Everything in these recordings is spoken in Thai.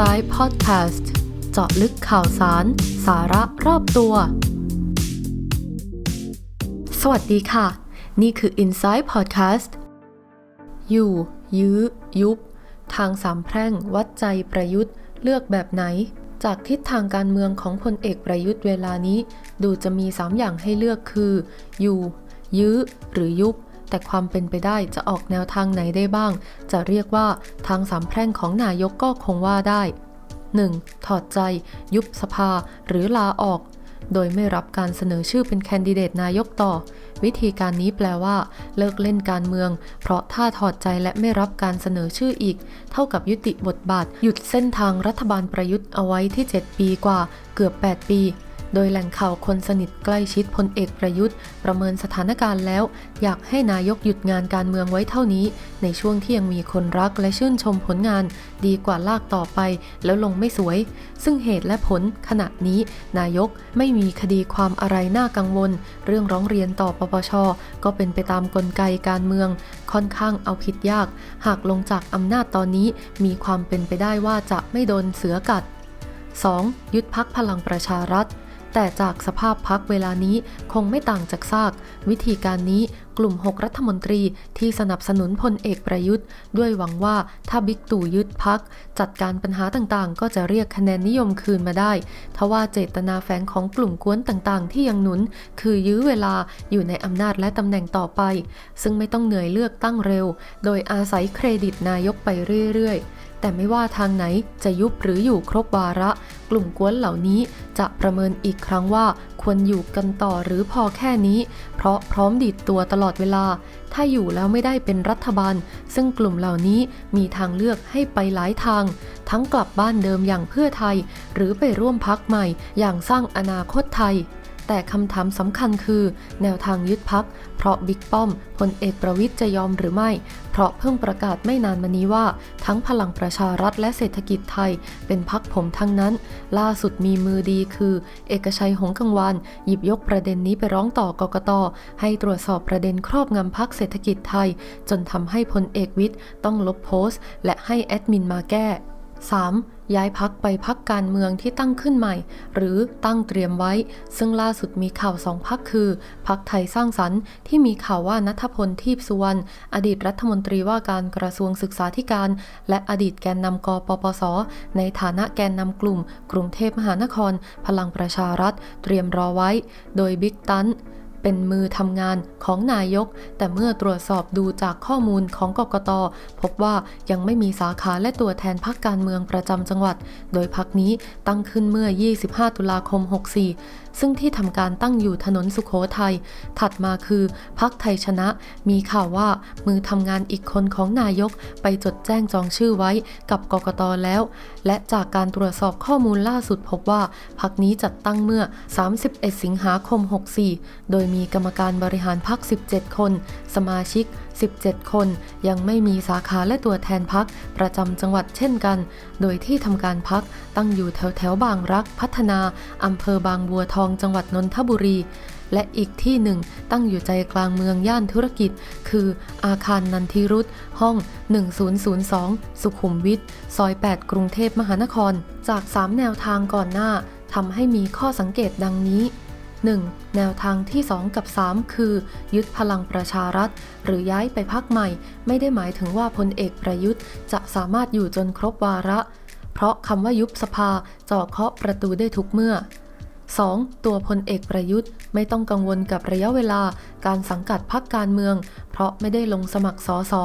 Inside Podcast เจาะลึกข่าวสาร สาระรอบตัว สวัสดีค่ะ นี่คือ Inside Podcast อยู่ ยื้อ ยุบ ทางสามแพร่ง วัดใจประยุทธ์ เลือกแบบไหน จากทิศทางการเมืองของพลเอกประยุทธ์เวลานี้ ดูจะมี 3 อย่างให้เลือกคือ อยู่ ยื้อ หรือยุบ แต่ความเป็นไปได้จะออกแนวทางไหนได้บ้าง จะเรียกว่าทางสามแพร่งของนายกก็คงว่าได้ 1. ถอดใจ ยุบสภา หรือลาออก โดยไม่รับการเสนอชื่อเป็นแคนดิเดตนายกต่อ วิธีการนี้แปลว่า เลิกเล่นการเมือง เพราะถ้าถอดใจและไม่รับการเสนอชื่ออีก เท่ากับยุติบทบาท หยุดเส้นทางรัฐบาลประยุทธ์เอาไว้ที่ 7 ปีกว่า เกือบ 8 ปี โดยแหล่งข่าวคนสนิทใกล้ชิดพลเอกประยุทธ์ ประเมินสถานการณ์แล้ว อยากให้นายกหยุดงานการเมืองไว้เท่านี้ ในช่วงที่ยังมีคนรักและชื่นชมผลงาน ดีกว่าลากต่อไปแล้วลงไม่สวย ซึ่งเหตุและผลขณะนี้ นายกไม่มีคดีความอะไรน่ากังวล เรื่องร้องเรียนต่อปปช ก็เป็นไปตามกลไกการเมือง ค่อนข้างเอาผิดยาก หากลงจากอำนาจตอนนี้มีความเป็นไปได้ว่าจะไม่โดนเสือกัด 2. ยึดพักพลังประชารัฐ แต่จากสภาพพักเวลานี้คงไม่ต่างจากซาก วิธีการนี้ กลุ่ม 6 รัฐมนตรีที่สนับสนุนพลเอกประยุทธ์ ด้วยหวังว่าถ้าบิ๊กตู่ยึดพัก จัดการปัญหาต่างๆ ก็จะเรียกคะแนนนิยมคืนมาได้ ทว่าเจตนาแฝงของกลุ่มกวนต่างๆ ที่ยังหนุน คือยื้อเวลาอยู่ในอำนาจและตำแหน่งต่อไป ซึ่งไม่ต้องเหนื่อยเลือกตั้งเร็ว โดยอาศัยเครดิตนายกไปเรื่อยๆแต่ไม่ว่าทางไหนจะยุบหรืออยู่ครบวาระ กลุ่มกวนเหล่านี้จะประเมินอีกครั้งว่า ควรอยู่กันต่อหรือพอแค่นี้ เพราะพร้อมดีดตัวตลอดเวลา ถ้าอยู่แล้วไม่ได้เป็นรัฐบาล ซึ่งกลุ่มเหล่านี้มีทางเลือกให้ไปหลายทาง ทั้งกลับบ้านเดิมอย่างเพื่อไทย หรือไปร่วมพักใหม่อย่างสร้างอนาคตไทย แต่คำถามสำคัญคือ แนวทางยึดพัก เพราะบิ๊กป้อมพลเอกประวิทย์จะยอมหรือไม่ เพราะเพิ่งประกาศไม่นานมานี้ว่า ทั้งพลังประชารัฐและเศรษฐกิจไทย เป็นพักผมทั้งนั้น ล่าสุดมีมือดีคือ เอกชัยหงส์กังวานหยิบยกประเด็นนี้ไปร้องต่อกกตให้ตรวจสอบประเด็นครอบงำพักเศรษฐกิจไทย จนทำให้พลเอกวิทย์ต้องลบโพสต์ และให้แอดมินมาแก้ 3. ย้ายพักไปพักการเมืองที่ตั้งขึ้นใหม่ หรือตั้งเตรียมไว้ ซึ่งล่าสุดมีข่าวสองพักคือ พักไทยสร้างสรรค์ที่มีข่าวว่านัทพลทีพสุวรรณอดีตรัฐมนตรีว่าการกระทรวงศึกษาธิการ และอดีตแกนนำกปปส ในฐานะแกนนำกลุ่ม กรุงเทพมหานคร พลังประชารัฐ เตรียมรอไว้ โดยบิ๊กตัน เป็นมือทำงานของนายก แต่เมื่อตรวจสอบดูจากข้อมูลของกกต พบว่ายังไม่มีสาขาและตัวแทนพักการเมืองประจำจังหวัด โดยพักนี้ตั้งขึ้นเมื่อ 25 ตุลาคม 64ซึ่งที่ทำการตั้งอยู่ถนนสุขโขทัย ถัดมาคือพักไทยชนะ มีข่าวว่ามือทำงานอีกคนของนายกไปจดแจ้งจองชื่อไว้กับกกตแล้ว และจากการตรวจสอบข้อมูลล่าสุดพบว่าพักนี้จัดตั้งเมื่อ 31 สิงหาคม 64 โดยมีกรรมการบริหารพัก 17 คน สมาชิก17 คนยังไม่มีสาขาและตัวแทนพักประจำจังหวัดเช่นกัน โดยที่ทำการพักตั้งอยู่แถวแถวบางรักพัฒนาอำเภอบางบัวทองจังหวัดนนทบุรี และอีกที่หนึ่งตั้งอยู่ใจกลางเมืองย่านธุรกิจ คืออาคารนันทิรุธห้อง 1002 สุขุมวิทซอย 8 กรุงเทพมหานคร จาก 3 แนวทางก่อนหน้าทำให้มีข้อสังเกตดังนี้ 1. แนวทางที่ 2 กับ 3 คือ ยึดพลังประชารัฐ หรือย้ายไปพักใหม่ ไม่ได้หมายถึงว่าพลเอกประยุทธ์ จะสามารถอยู่จนครบวาระ เพราะคำว่ายุบสภาจะเคาะประตูได้ทุกเมื่อ 2. ตัวพลเอกประยุทธ์ไม่ต้องกังวลกับระยะเวลาการสังกัดพักการเมือง เพราะไม่ได้ลงสมัครสอสอ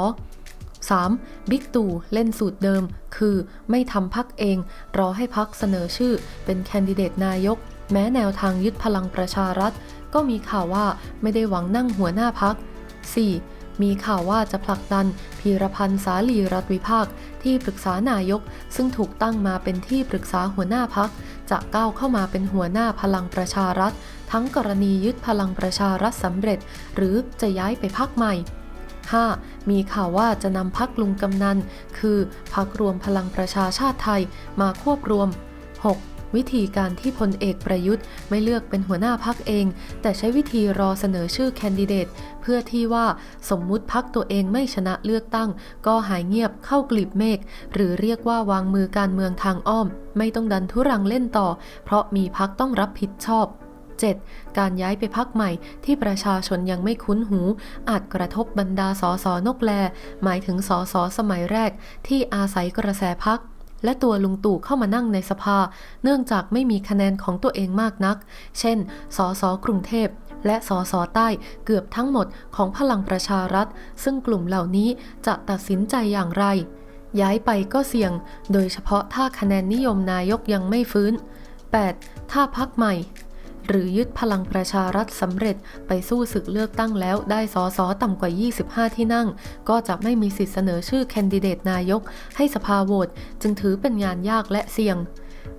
3. บิ๊กตู่เล่นสูตรเดิม คือไม่ทำพักเอง รอให้พักเสนอชื่อเป็นแคนดิเดตนายก แม้แนวทางยึดพลังประชารัฐ ก็มีข่าวว่าไม่ได้หวังนั่งหัวหน้าพัก 4. มีข่าวว่าจะผลักดันพีรพันธ์สาลีรัฐวิภาค ที่ปรึกษานายก ซึ่งถูกตั้งมาเป็นที่ปรึกษาหัวหน้าพัก จะก้าวเข้ามาเป็นหัวหน้าพลังประชารัฐ ทั้งกรณียึดพลังประชารัฐสำเร็จ หรือจะย้ายไปพักใหม่ 5. มีข่าวว่าจะนำพักลุงกำนัน คือพักรวมพลังประชาชาติไทยมาควบรวม 6. วิธีการที่พลเอกประยุทธ์ไม่เลือกเป็นหัวหน้าพักเอง แต่ใช้วิธีรอเสนอชื่อแคนดิเดต เพื่อที่ว่าสมมุติพักตัวเองไม่ชนะเลือกตั้ง ก็หายเงียบเข้ากลีบเมฆหรือเรียกว่าวางมือการเมืองทางอ้อม ไม่ต้องดันทุรังเล่นต่อ เพราะมีพักต้องรับผิดชอบ 7. การย้ายไปพักใหม่ที่ประชาชนยังไม่คุ้นหู อาจกระทบบรรดาสอสอนกแล หมายถึงสอสอสมัยแรกที่อาศัยกระแสพัก และตัวลุงตู่เข้ามานั่งในสภา เนื่องจากไม่มีคะแนนของตัวเองมากนัก เช่นสอสอกรุงเทพและสอสอใต้เกือบทั้งหมดของพลังประชารัฐ ซึ่งกลุ่มเหล่านี้จะตัดสินใจอย่างไร ย้ายไปก็เสี่ยง โดยเฉพาะถ้าคะแนนนิยมนายกยังไม่ฟื้น 8. ถ้าพักใหม่ หรือยึดพลังประชารัฐสำเร็จไปสู้ศึกเลือกตั้งแล้วได้สอสอต่ำกว่า 25 ที่นั่ง ก็จะไม่มีสิทธิเสนอชื่อแคนดิเดตนายก ให้สภาโหวตจึงถือเป็นงานยากและเสี่ยง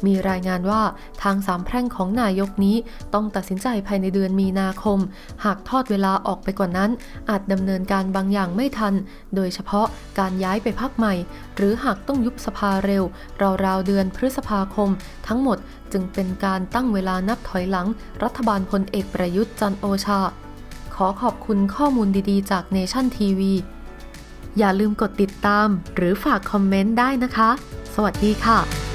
มีรายงานว่าทางสามแพร่งของนายกนี้ต้องตัดสินใจภายในเดือนมีนาคม หากทอดเวลาออกไปกว่านั้น อาจดำเนินการบางอย่างไม่ทัน โดยเฉพาะการย้ายไปพักใหม่ หรือหากต้องยุบสภาเร็ว ราวๆเดือนพฤษภาคม ทั้งหมดจึงเป็นการตั้งเวลานับถอยหลัง รัฐบาลพลเอกประยุทธ์จันโอชา ขอขอบคุณข้อมูลดีๆ จากเนชั่นทีวีอย่าลืมกดติดตาม หรือฝากคอมเมนต์ได้นะคะ สวัสดีค่ะ